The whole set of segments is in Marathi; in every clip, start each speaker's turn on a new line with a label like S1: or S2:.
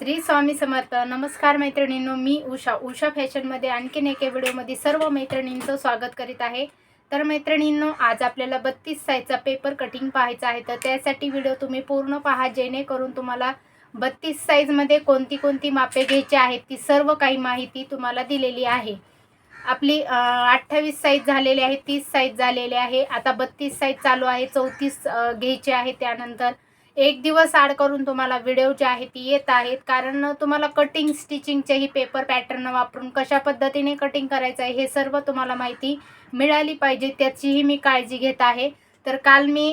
S1: श्री स्वामी समर्थ. नमस्कार मैत्रिणींनो मी उषा. उषा फॅशनमध्ये आणखीन एका व्हिडिओमध्ये सर्व मैत्रिणींचं स्वागत करीत आहे. तर मैत्रिणींनो आज आपल्याला बत्तीस साईजचा पेपर कटिंग पाहायचा आहे. तर त्यासाठी व्हिडिओ तुम्ही पूर्ण पहा जेणेकरून तुम्हाला बत्तीस साईजमध्ये कोणती कोणती मापे घ्यायची आहेत ती सर्व काही माहिती तुम्हाला दिलेली आहे. आपली अठ्ठावीस साईज झालेली आहे तीस साईज झालेली आहे. आता बत्तीस साईज चालू आहे चौतीस घ्यायची आहे. त्यानंतर एक दिवस आड करून तुम्हाला व्हिडिओ जे आहे ती येत आहेत. कारण तुम्हाला कटिंग स्टिचिंगचेही पेपर पॅटर्न वापरून कशा पद्धतीने कटिंग करायचं आहे हे सर्व तुम्हाला माहिती मिळाली पाहिजे. त्याचीही मी काळजी घेत आहे. तर काल मी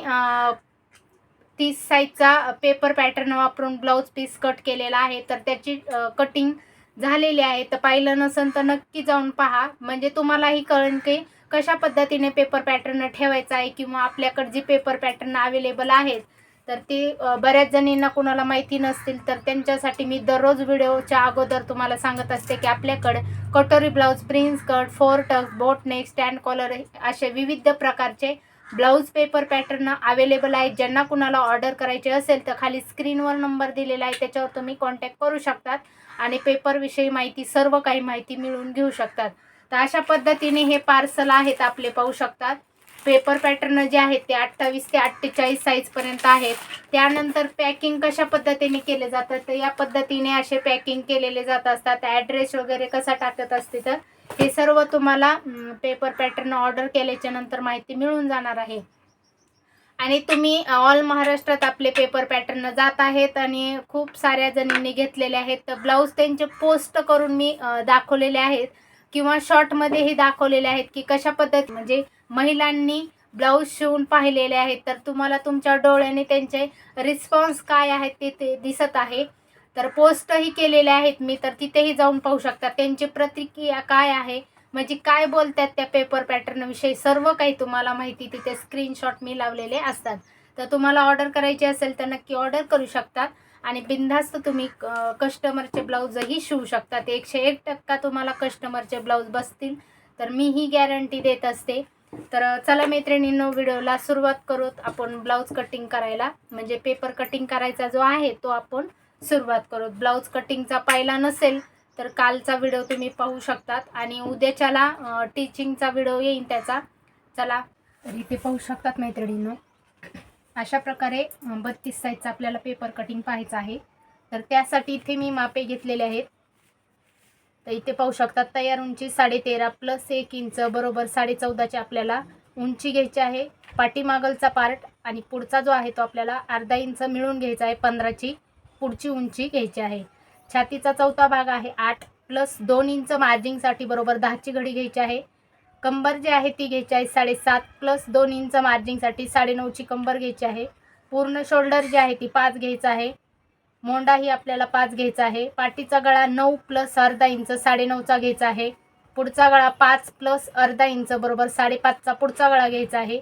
S1: तीस साईजचा पेपर पॅटर्न वापरून ब्लाऊज पीस कट केलेला आहे. तर त्याची कटिंग झालेली आहे. तर पाहिलं नसेल तर नक्की जाऊन पहा. म्हणजे तुम्हालाही कळेल की कशा पद्धतीने पेपर पॅटर्न ठेवायचा आहे किंवा आपल्याकडे जी पेपर पॅटर्न अवेलेबल आहेत तर ती बऱ्याच जणींना कोणाला माहिती नसतील तर त्यांच्यासाठी मी दररोज व्हिडिओच्या अगोदर तुम्हाला सांगत असते की आपल्याकडे कटोरी blouse prince cut four tucks boat neck stand collar असे विविध प्रकारचे ब्लाऊज पेपर पॅटर्न अवेलेबल आहेत. ज्यांना कुणाला ऑर्डर करायचे असेल तर खाली स्क्रीनवर नंबर दिलेला आहे. त्याच्यावर तुम्ही कॉन्टॅक्ट करू शकतात आणि पेपरविषयी माहिती सर्व काही माहिती मिळवून घेऊ शकतात. तर अशा पद्धतीने हे पार्सल आहेत आपले पाहू शकतात. पेपर पॅटर्न जे आहेत ते अठ्ठावीस ते अठ्ठेचाळीस साईजपर्यंत आहेत. त्यानंतर पॅकिंग कशा पद्धतीने केले जातात? तर या पद्धतीने असे पॅकिंग केलेले जात असतात. ॲड्रेस वगैरे कसा टाकत असते तर? हे सर्व तुम्हाला पेपर पॅटर्न ऑर्डर केल्याच्यानंतर माहिती मिळून जाणार आहे. आणि तुम्ही ऑल महाराष्ट्रात आपले पेपर पॅटर्न जात आहेत आणि खूप साऱ्या जणींनी घेतलेले आहेत. तर ब्लाऊज त्यांचे पोस्ट करून मी दाखवलेले आहेत. किंवा शॉर्टमध्येही दाखवलेले आहेत की कशा पद्धती म्हणजे महिलांनी ब्लाऊज शिवून पाहिलेले आहेत. तर तुम्हाला तुमच्या डोळ्याने त्यांचे रिस्पॉन्स काय आहेत ते ते दिसत आहे. तर पोस्टही केलेले आहेत. मी तर तिथेही जाऊन पाहू शकता. त्यांची प्रतिक्रिया काय आहे? म्हणजे काय बोलतात त्या पेपर पॅटर्नविषयी सर्व काही तुम्हाला माहिती तिथे स्क्रीनशॉट मी लावलेले असतात. तर तुम्हाला ऑर्डर करायची असेल तर नक्की ऑर्डर करू शकतात. आणि बिनधास्त तुम्ही कस्टमरचे ब्लाऊजही शिवू शकतात एकशे एक टक्का तुम्हाला कस्टमरचे ब्लाऊज बसतील. तर मी ही गॅरंटी देत असते. तर चला मैत्रिणींनो व्हिडिओला सुरुवात करूत आपण ब्लाऊज कटिंग करायला. म्हणजे पेपर कटिंग करायचा जो आहे तो आपण सुरुवात करूत. ब्लाऊज कटिंगचा पाहिला नसेल तर कालचा व्हिडिओ तुम्ही पाहू शकतात. आणि उद्याच्याला टीचिंगचा व्हिडिओ येईन त्याचा. चला तर इथे पाहू शकतात मैत्रिणींनो. अशा प्रकारे बत्तीस साईजचा आपल्याला पेपर कटिंग पाहायचं आहे. तर त्यासाठी इथे मी मापे घेतलेले आहेत. तर इथे पाहू शकतात तयार उंची साडे तेरा प्लस एक इंच बरोबर साडे चौदाची आपल्याला उंची घ्यायची आहे. पाठीमागलचा पार्ट आणि पुढचा जो आहे तो आपल्याला अर्धा इंच मिळून घ्यायचा आहे पंधराची पुढची उंची घ्यायची आहे. छातीचा चौथा भाग आहे आठ प्लस दोन इंच मार्जिंगसाठी बरोबर दहाची घडी घ्यायची आहे. कंबर जी आहे ती घ्यायची आहे साडेसात प्लस दोन इंच मार्जिंगसाठी साडेनऊची कंबर घ्यायची आहे. पूर्ण शोल्डर जी आहे ती पाच घ्यायचा आहे. मोंडाही आपल्याला पाच घ्यायचा आहे. पाठीचा गळा नऊ प्लस अर्धा इंच साडेनऊचा घ्यायचा आहे. पुढचा गळा पाच प्लस अर्धा इंच बरोबर साडेपाचचा पुढचा गळा घ्यायचा आहे.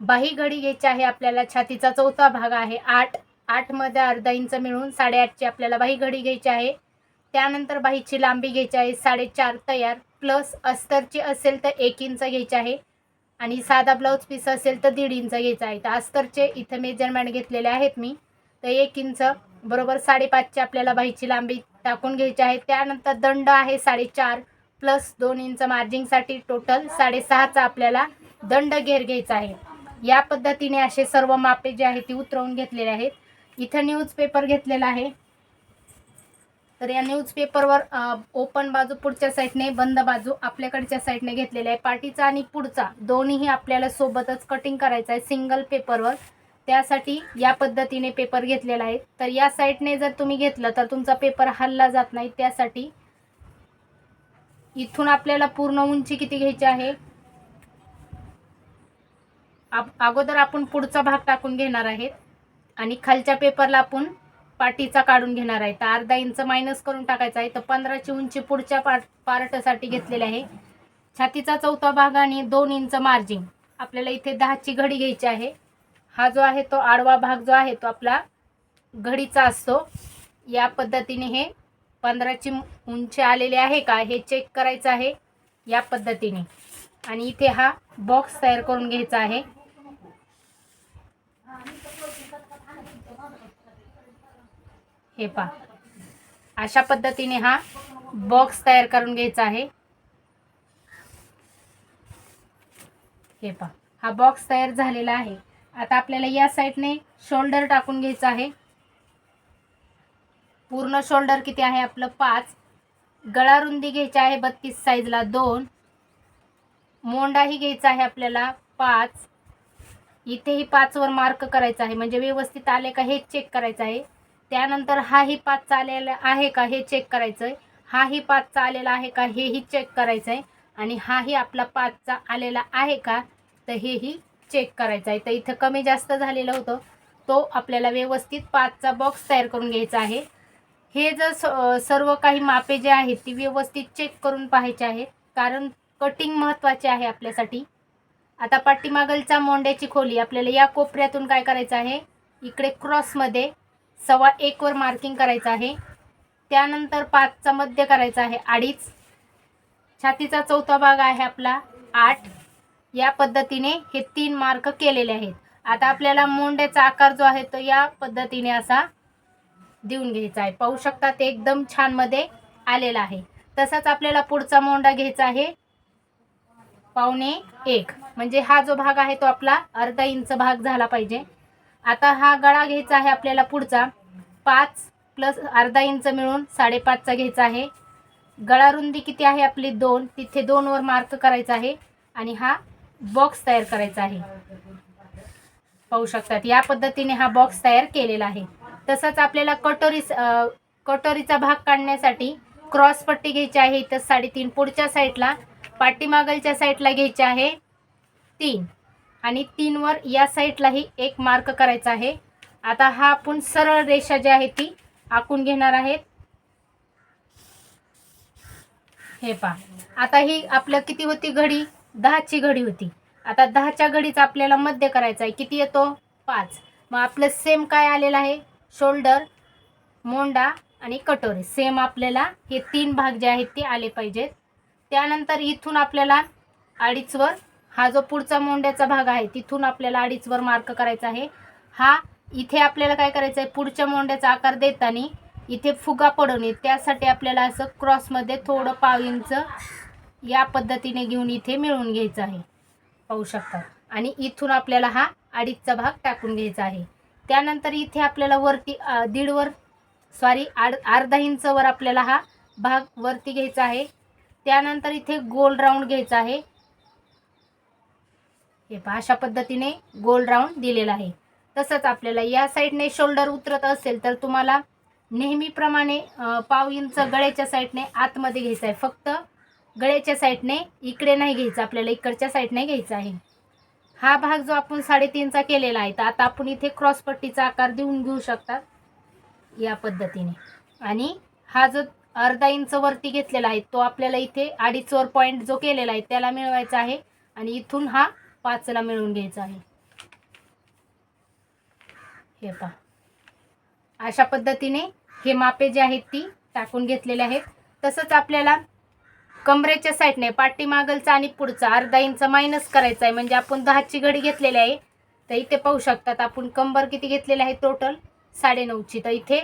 S1: बाही घडी घ्यायची आहे आपल्याला. छातीचा चौथा भाग आहे. आठ. आठमध्ये अर्धा इंच मिळून साडेआठची आपल्याला बाही घडी घ्यायची आहे. त्यानंतर बाहीची लांबी घ्यायची आहे. साडेचार तयार. प्लस अस्तरची असेल तर एक इंच घ्यायची आहे. आणि साधा ब्लाऊज पीस असेल तर दीड इंच घ्यायचा आहे. तर अस्तरचे इथं मेजरमेंट घेतलेले आहेत मी. तर एक इंच बरोबर साडेपाचची आपल्याला बाहीची लांबी टाकून घ्यायची आहे. त्यानंतर दंड आहे साडेचार प्लस दोन इंच मार्जिंगसाठी टोटल साडेसहाचा आपल्याला दंड घेर घ्यायचा आहे. या पद्धतीने असे सर्व मापे जे आहे ती उतरवून घेतलेले आहेत. इथं न्यूजपेपर घेतलेला आहे. तर या न्यूजपेपरवर ओपन बाजू पुढच्या साईडने बंद बाजू आपल्याकडच्या साईडने घेतलेला आहे. पाठीचा आणि पुढचा दोन्हीही आपल्याला सोबतच कटिंग करायचं आहे सिंगल पेपरवर त्यासाठी या पद्धतीने पेपर घेतलेला आहे. तर या साईडने जर तुम्ही घेतलं तर तुमचा पेपर हल्ला जात नाही. त्यासाठी इथून आपल्याला पूर्ण उंची किती घ्यायची आहे? आप- अगोदर आपण पुढचा भाग टाकून घेणार आहेत. आणि खालच्या पेपरला आपण पाटीचा काढून घेणार आहे. तर अर्धा इंच मायनस करून टाकायचा आहे. तर पंधराची उंची पुढच्या पार्ट पार्टसाठी घेतलेली आहे. छातीचा चौथा भाग आणि दोन इंच मार्जिन आपल्याला इथे दहाची घडी घ्यायची आहे. हा जो आहे तो आडवा भाग जो आहे तो आपला घडीचा असतो. या पद्धतीने हे पंधराची उंची आलेली आहे का हे चेक करायचं आहे या पद्धतीने. आणि इथे हा बॉक्स तयार करून घ्यायचा आहे. हे पा अशा पद्धतीने हा बॉक्स तयार करून घ्यायचा आहे. हे पहा. हा बॉक्स तयार झालेला आहे. आता आपल्याला या साईडने शोल्डर टाकून घ्यायचं आहे. पूर्ण शोल्डर किती आहे आपलं? पाच. गळा रुंदी घ्यायची आहे बत्तीस साईजला दोन. मोंडाही घ्यायचा आहे आपल्याला पाच. इथेही पाचवर मार्क करायचा आहे. म्हणजे व्यवस्थित आले का हे चेक करायचं आहे. त्यानंतर हाही पाचचा आलेला आहे का हे चेक करायचं आहे. हाही पाचचा आलेला आहे का हेही चेक करायचं आहे. आणि हाही आपला पाचचा आलेला आहे का? तर हेही चेक करायचं आहे. तर इथं कमी जास्त झालेलं होतं. तो आपल्याला व्यवस्थित पाचचा बॉक्स तयार करून घ्यायचा आहे. हे जर स सर्व काही मापे जे आहेत ती व्यवस्थित चेक करून पाहायचे आहेत कारण कटिंग महत्त्वाचे आहे आपल्यासाठी. आता पाठीमागलचा मोंड्याची खोली आपल्याला या कोपऱ्यातून काय करायचं आहे? इकडे क्रॉसमध्ये सव्वा एकवर मार्किंग करायचं आहे. त्यानंतर पाचचा मध्य करायचा आहे. अडीच. छातीचा चौथा भाग आहे आपला आठ. या पद्धतीने हे तीन मार्क केलेले आहेत. आता आपल्याला मोंड्याचा आकार जो आहे तो या पद्धतीने असा देऊन घ्यायचा आहे. पाहू शकता ते एकदम छानमध्ये आलेला आहे. तसाच आपल्याला पुढचा मोंडा घ्यायचा आहे. पावणे एक. म्हणजे हा जो भाग आहे तो आपला अर्धा इंच भाग झाला पाहिजे. आता हा गळा घ्यायचा आहे आपल्याला पुढचा. पाच प्लस अर्धा इंच मिळून साडेपाचचा घ्यायचा आहे. गळा रुंदी किती आहे आपली दोन. तिथे दोनवर मार्क करायचा आहे. आणि हा बॉक्स तयार करायचा आहे. पाहू शकतात या पद्धतीने हा बॉक्स तयार केलेला आहे. तसंच आपल्याला कटोरी कटोरीचा भाग काढण्यासाठी क्रॉस पट्टी घ्यायची आहे. तर साडेतीन पुढच्या साईडला पाठीमागलच्या साईडला घ्यायची आहे तीन. आणि तीनवर या साईडलाही एक मार्क करायचा आहे. आता हा आपण सरळ रेषा जी आहे ती आखून घेणार आहेत. हे पहा. आता ही आपलं किती होती घडी? दहाची घडी होती. आता दहाच्या घडीचा आपल्याला मध्य करायचा आहे. किती येतो? पाच. मग आपलं सेम काय आलेलं आहे? शोल्डर मोंडा आणि कटोरी. सेम आपल्याला हे तीन भाग जे आहेत ते आले पाहिजेत. त्यानंतर इथून आपल्याला अडीचवर हा जो पुढचा मोंड्याचा भाग आहे तिथून आपल्याला अडीचवर मार्क करायचा आहे. हा इथे आपल्याला काय करायचं आहे पुढच्या मोंड्याचा आकार देताना इथे फुगा पडून येत त्यासाठी आपल्याला असं क्रॉसमध्ये थोडं पाव इंच या पद्धतीने घेऊन इथे मिळवून घ्यायचं आहे. पाहू शकता. आणि इथून आपल्याला हा अडीचचा भाग टाकून घ्यायचा आहे. त्यानंतर इथे आपल्याला वरती दीडवर सॉरी आड अर्धा इंचवर आपल्याला हा भाग वरती घ्यायचा आहे. त्यानंतर इथे गोल राऊंड घ्यायचा आहे. हे अशा पद्धतीने गोल राऊंड दिलेला आहे. तसंच आपल्याला या साईडने शोल्डर उतरत असेल तर तुम्हाला नेहमीप्रमाणे पाव इंच गळ्याच्या साईडने आतमध्ये घ्यायचं आहे. फक्त गळ्याच्या साईडने इकडे नाही घ्यायचं आपल्याला इकडच्या साईडने घ्यायचा आहे. हा भाग जो आपण साडेतीनचा केलेला आहे तर आता आपण इथे क्रॉसपट्टीचा आकार देऊन घेऊ शकतात या पद्धतीने. आणि हा जो अर्धा इंच वरती घेतलेला आहे तो आपल्याला इथे अडीचवर पॉईंट जो केलेला आहे त्याला मिळवायचा आहे. आणि इथून हा पाचला मिळवून घ्यायचा आहे. हे पहा. अशा पद्धतीने हे मापे जे आहेत ती टाकून घेतलेले आहेत. तसंच आपल्याला कमरेच्या साईडने पाठीमागलचा आणि पुढचा अर्धा इंच मायनस करायचा आहे म्हणजे आपण दहाची घडी घेतलेली आहे. तर इथे पाहू शकतात आपण कंबर किती घेतलेले आहे टोटल साडेनऊची. तर इथे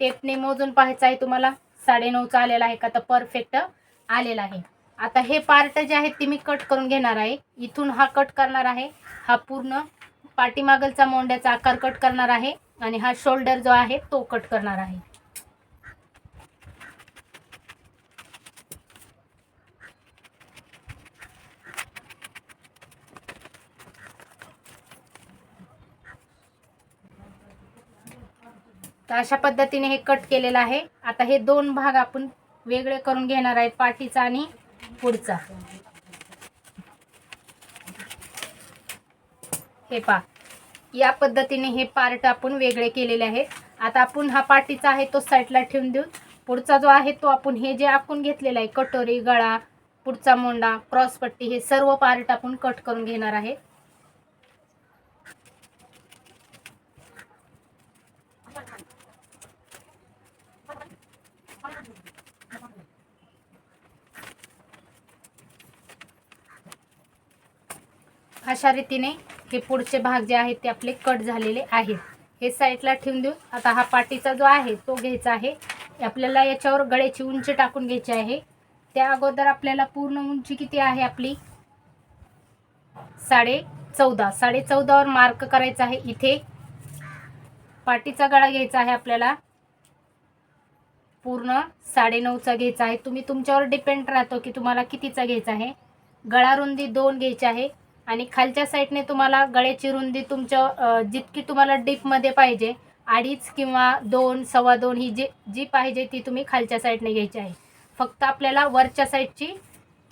S1: टेपने मोजून पाहायचं आहे तुम्हाला. साडेनऊचा आलेला आहे का? तर परफेक्ट आलेला आहे. आता हे पार्ट जे आहेत ते मी कट करून घेणार आहे. इथून हा कट करणार आहे. हा पूर्ण पाठीमागलचा मोंड्याचा आकार कट करणार आहे. आणि हा शोल्डर जो आहे तो कट करणार आहे. तर अशा पद्धतीने हे कट केलेलं आहे. आता हे दोन भाग आपण वेगळे करून घेणार आहेत पाठीचा आणि पुढचा. हे पा या पद्धतीने हे पार्ट आपण वेगळे केलेले आहेत. आता आपण हा पाठीचा आहे तो साईडला ठेवून देऊ. पुढचा जो आहे तो आपण हे जे आखून घेतलेला आहे कटोरी गळा पुढचा मोंडा क्रॉसपट्टी हे सर्व पार्ट आपण कट करून घेणार आहे. अशा रीतीने हे पुढचे भाग जे आहेत ते आपले कट झालेले आहेत. हे साईडला ठेवून देऊ. आता हा पाटीचा जो आहे तो घ्यायचा आहे. आपल्याला याच्यावर गळ्याची उंची टाकून घ्यायची आहे. त्या अगोदर आपल्याला पूर्ण उंची किती आहे आपली? साडे चौदा. साडे चौदावर मार्क करायचा आहे इथे. पाटीचा गळा घ्यायचा आहे आपल्याला. पूर्ण साडे नऊचा घ्यायचा आहे. तुम्ही तुमच्यावर डिपेंड राहतो की तुम्हाला कितीचा घ्यायचा आहे. गळा रुंदी दोन घ्यायची आहे. आणि खालच्या साईडने तुम्हाला गळ्याची रुंदी तुमच्या जितकी तुम्हाला डीपमध्ये पाहिजे अडीच किंवा दोन सव्वा दोन ही जी जी पाहिजे ती तुम्ही खालच्या साईडने घ्यायची आहे. फक्त आपल्याला वरच्या साईडची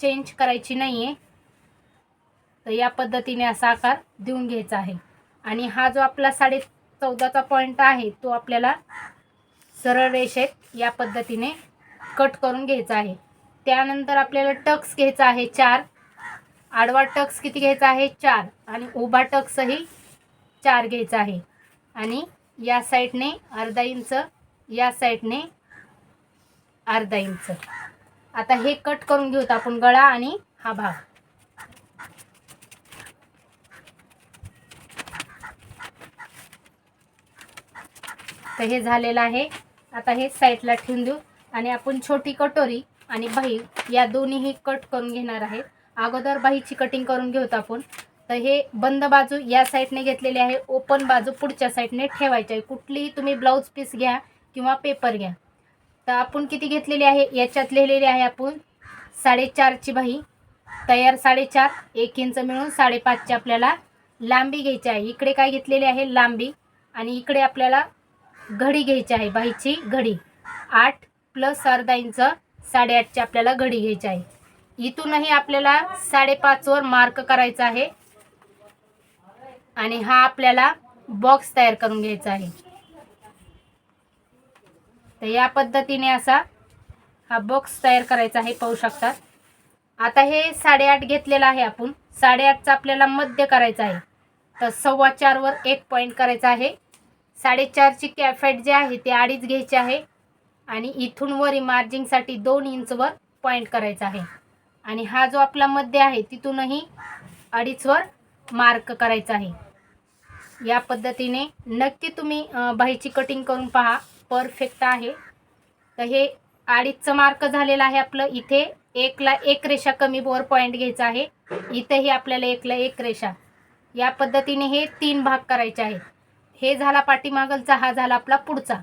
S1: चेंज करायची नाही आहे तर या पद्धतीने असा आकार देऊन घ्यायचा आहे. आणि हा जो आपला साडे चौदाचा पॉईंट आहे तो आपल्याला सरळ रेषेत या पद्धतीने कट करून घ्यायचा आहे. त्यानंतर आपल्याला टक्स घ्यायचा आहे चार. आडवा टक्स किती घ्यायचा आहे? चार. आणि उभा टक्सही चार घ्यायचा आहे. आणि या साईडने अर्धा इंच या साईडने अर्धा इंच. आता हे कट करून घेऊत आपण गळा आणि हा भाग. तर हे झालेलं आहे. आता हे साईडला ठेवून देऊ. आणि आपण छोटी कटोरी आणि बाही या दोन्हीही कट करून घेणार आहेत. अगोदर बाहीची कटिंग करून घेऊत आपण. तर हे बंद बाजू या साईडने घेतलेली आहे. ओपन बाजू पुढच्या साईडने ठेवायची आहे. कुठलीही तुम्ही ब्लाऊज पीस घ्या किंवा पेपर घ्या. तर आपण किती घेतलेली आहे? याच्यात लिहिलेली आहे आपण साडेचारची बाही तयार साडेचार एक इंच मिळून साडेपाचची आपल्याला लांबी घ्यायची आहे. इकडे काय घेतलेली आहे? लांबी. आणि इकडे आपल्याला घडी घ्यायची आहे. बाईची घडी. आठ प्लस अर्धा इंच साडेआठची आपल्याला घडी घ्यायची आहे. इथूनही आपल्याला साडेपाचवर मार्क करायचा आहे. आणि हा आपल्याला बॉक्स तयार करून घ्यायचा आहे. तर या पद्धतीने असा हा बॉक्स तयार करायचा आहे पाहू शकतात आता हे साडेआठ घेतलेलं आहे आपण. साडेआठचा आपल्याला मध्य करायचा आहे. तर सव्वा चारवर एक पॉईंट करायचा आहे. साडेचारची कॅफॅट जे आहे ते अडीच घ्यायचे आहे. आणि इथून वरी मार्जिंगसाठी दोन इंचवर पॉईंट करायचा आहे. आणि हा जो आपला मध्य आहे तिथूनही अडीचवर मार्क करायचा आहे. या पद्धतीने नक्की तुम्ही बाईची बाहीची कटिंग करून पहा. परफेक्ट आहे. तर हे अडीचचं मार्क झालेलं आहे आपलं. इथे एकला एक रेषा कमी वर पॉईंट घ्यायचा आहे. इथेही आपल्याला एकला एक रेषा. या पद्धतीने हे तीन भाग करायचे आहेत. हे झाला पाठीमागलचा हा झाला आपला पुढचा.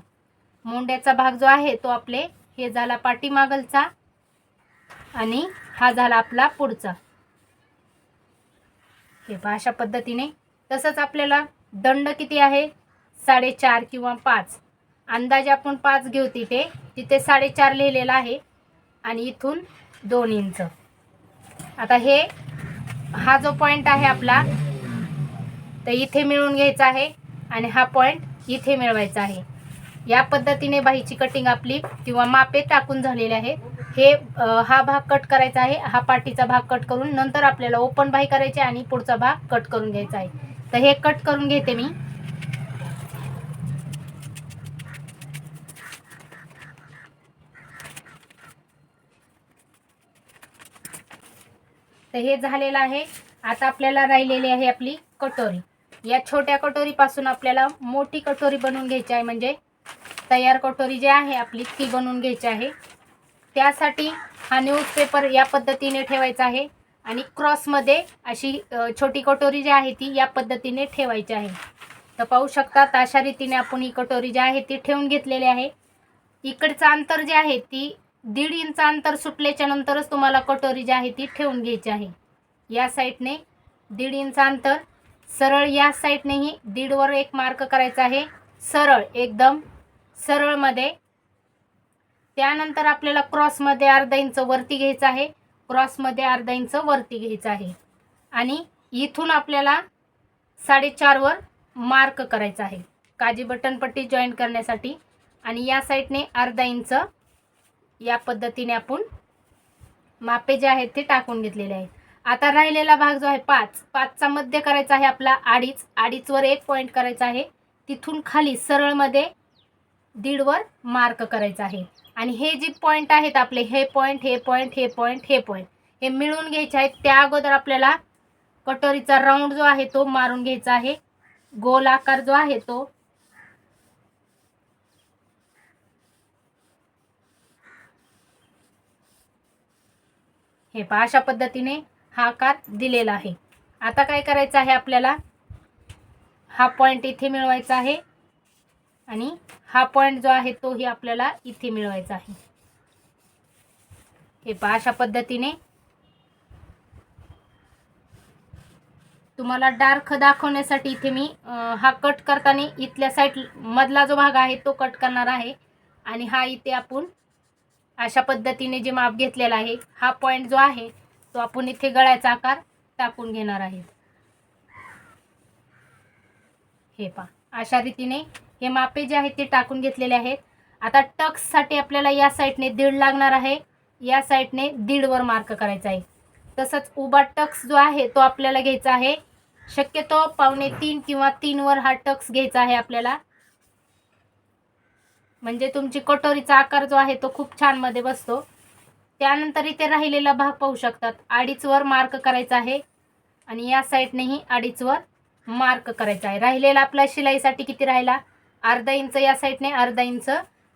S1: मुंड्याचा भाग जो आहे तो आपले हे झाला पाठीमागलचा आणि हा झाला आपला पुढचा. हे पहा अशा पद्धतीने. तसंच आपल्याला दंड किती आहे? साडेचार किंवा पाच. अंदाजे आपण पाच घेऊ तिथे. तिथे साडेचार लिहिलेलं आहे. आणि इथून दोन इंच. आता हे हा जो पॉईंट आहे आपला तर इथे मिळवून घ्यायचा आहे. आणि हा पॉईंट इथे मिळवायचा आहे. या पद्धतीने बाहीची कटिंग आपली किंवा मापे टाकून झालेले आहे हे हा भाग कट करायचा आहे. हा पाठीचा भाग कट करून नंतर आपल्याला ओपन बाही करायची आहे आणि पुढचा भाग कट करून घ्यायचा आहे. तर हे कट करून घेते मी. तर हे झालेलं आहे. आता आपल्याला राहिलेली आहे आपली कटोरी. या छोट्या कटोरीपासून आपल्याला मोठी कटोरी बनवून घ्यायची आहे. म्हणजे तयार कटोरी जी आहे आपली ती बनवून घ्यायची आहे. त्यासाठी हा न्यूजपेपर या पद्धतीने ठेवायचा आहे. आणि क्रॉसमध्ये अशी छोटी कटोरी जी आहे ती या पद्धतीने ठेवायची आहे. तर पाहू शकतात अशा रीतीने आपण ही कटोरी जी आहे ती ठेवून घेतलेली आहे. इकडचं अंतर जे आहे ती दीड इंच अंतर सुटल्याच्या नंतरच तुम्हाला कटोरी जी आहे ती ठेवून घ्यायची आहे. या साईडने दीड इंच अंतर सरळ या साईडनेही दीडवर एक मार्क करायचा आहे. सरळ एकदम सरळमध्ये त्यानंतर आपल्याला क्रॉसमध्ये अर्धा इंच वरती घ्यायचं आहे. क्रॉसमध्ये अर्धा इंच वरती घ्यायचं आहे. आणि इथून आपल्याला साडेचारवर मार्क करायचा आहे. काजी बटन पट्टी जॉईन करण्यासाठी. आणि या साईडने अर्धा इंच या पद्धतीने आपण मापे जे आहेत ते टाकून घेतलेले आहेत. आता राहिलेला भाग जो आहे पाच. पाचचा मध्य करायचा आहे आपला अडीच. अडीचवर एक पॉईंट करायचा आहे. तिथून खाली सरळमध्ये दीडवर मार्क करायचं आहे. आणि हे जे पॉईंट आहेत आपले हे पॉईंट हे पॉईंट हे पॉईंट हे पॉईंट हे मिळून घ्यायचे आहेत. त्या अगोदर आपल्याला कटोरीचा राऊंड जो आहे तो मारून घ्यायचा आहे. गोल आकार जो आहे तो हे पहा अशा पद्धतीने हा आकार दिलेला आहे. आता काय करायचं आहे आपल्याला? हा पॉईंट इथे मिळवायचा आहे. आणि हा पॉईंट जो आहे तोही आपल्याला इथे मिळवायचा आहे. हे पहा अशा पद्धतीने तुम्हाला डार्क दाखवण्यासाठी इथे मी हा कट करताना इथल्या साईड मधला जो भाग आहे तो कट करणार आहे. आणि हा इथे आपण अशा पद्धतीने जे माप घेतलेला आहे हा पॉईंट जो आहे तो आपण इथे गळ्याचा आकार टाकून घेणार आहे. हे पहा अशा रीतीने हे मापे जे आहेत ते टाकून घेतलेले आहेत. आता टक्ससाठी आपल्याला या साईडने दीड लागणार आहे. या साईडने दीडवर मार्क करायचा आहे. तसंच उभा टक्स जो आहे तो आपल्याला घ्यायचा आहे. शक्यतो पावणे तीन किंवा तीनवर हा टक्स घ्यायचा आहे आपल्याला. म्हणजे तुमची कटोरीचा आकार जो आहे तो खूप छानमध्ये बसतो. त्यानंतर इथे राहिलेला भाग पाहू शकतात. अडीचवर मार्क करायचा आहे. आणि या साईडनेही अडीचवर मार्क करायचा आहे. राहिलेला आपल्या शिलाईसाठी किती राहिला? अर्धा इंच या साईडने अर्धा इंच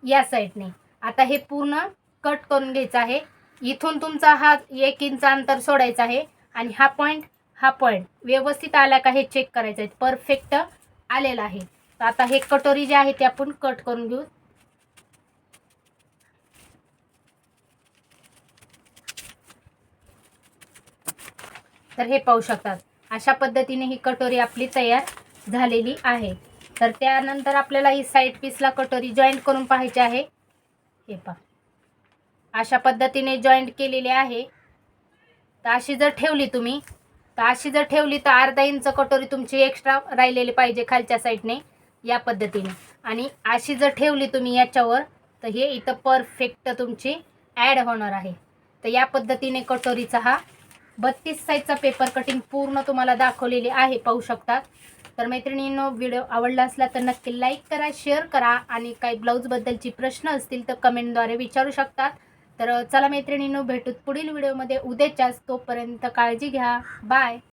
S1: या साईडने. आता हे पूर्ण कट करून घ्यायचं आहे. इथून तुमचा हा एक इंच अंतर सोडायचा आहे आणि हा पॉईंट हा पॉईंट व्यवस्थित आला का हे चेक करायचं आहे. परफेक्ट आलेला आहे. तर आता हे कटोरी जे आहे ते आपण कट करून घेऊ. तर हे पाहू शकतात. अशा पद्धतीने ही कटोरी आपली तयार झालेली आहे. तर त्यानंतर आपल्याला ही साईड पीसला कटोरी जॉईंट करून पाहायची आहे. हे पहा. अशा पद्धतीने जॉईंट केलेली आहे. तर अशी जर ठेवली तुम्ही तर अशी जर ठेवली तर अर्धा इंच कटोरी तुमची एक्स्ट्रा राहिलेली पाहिजे खालच्या साईडने या पद्धतीने. आणि अशी जर ठेवली तुम्ही याच्यावर तर हे इथं परफेक्ट तुमची ॲड होणार आहे. तर या पद्धतीने कटोरीचा हा बत्तीस साईजचा पेपर कटिंग पूर्ण तुम्हाला दाखवलेली आहे पाहू शकतात तर मैत्रिणींनो व्हिडिओ आवडला असला तर नक्की लाईक करा शेअर करा आणि काही ब्लाऊजबद्दलची प्रश्न असतील तर कमेंटद्वारे विचारू शकतात तर चला मैत्रिणींनो भेटूत पुढील व्हिडिओमध्ये. उद्याच्याच तोपर्यंत काळजी घ्या. बाय.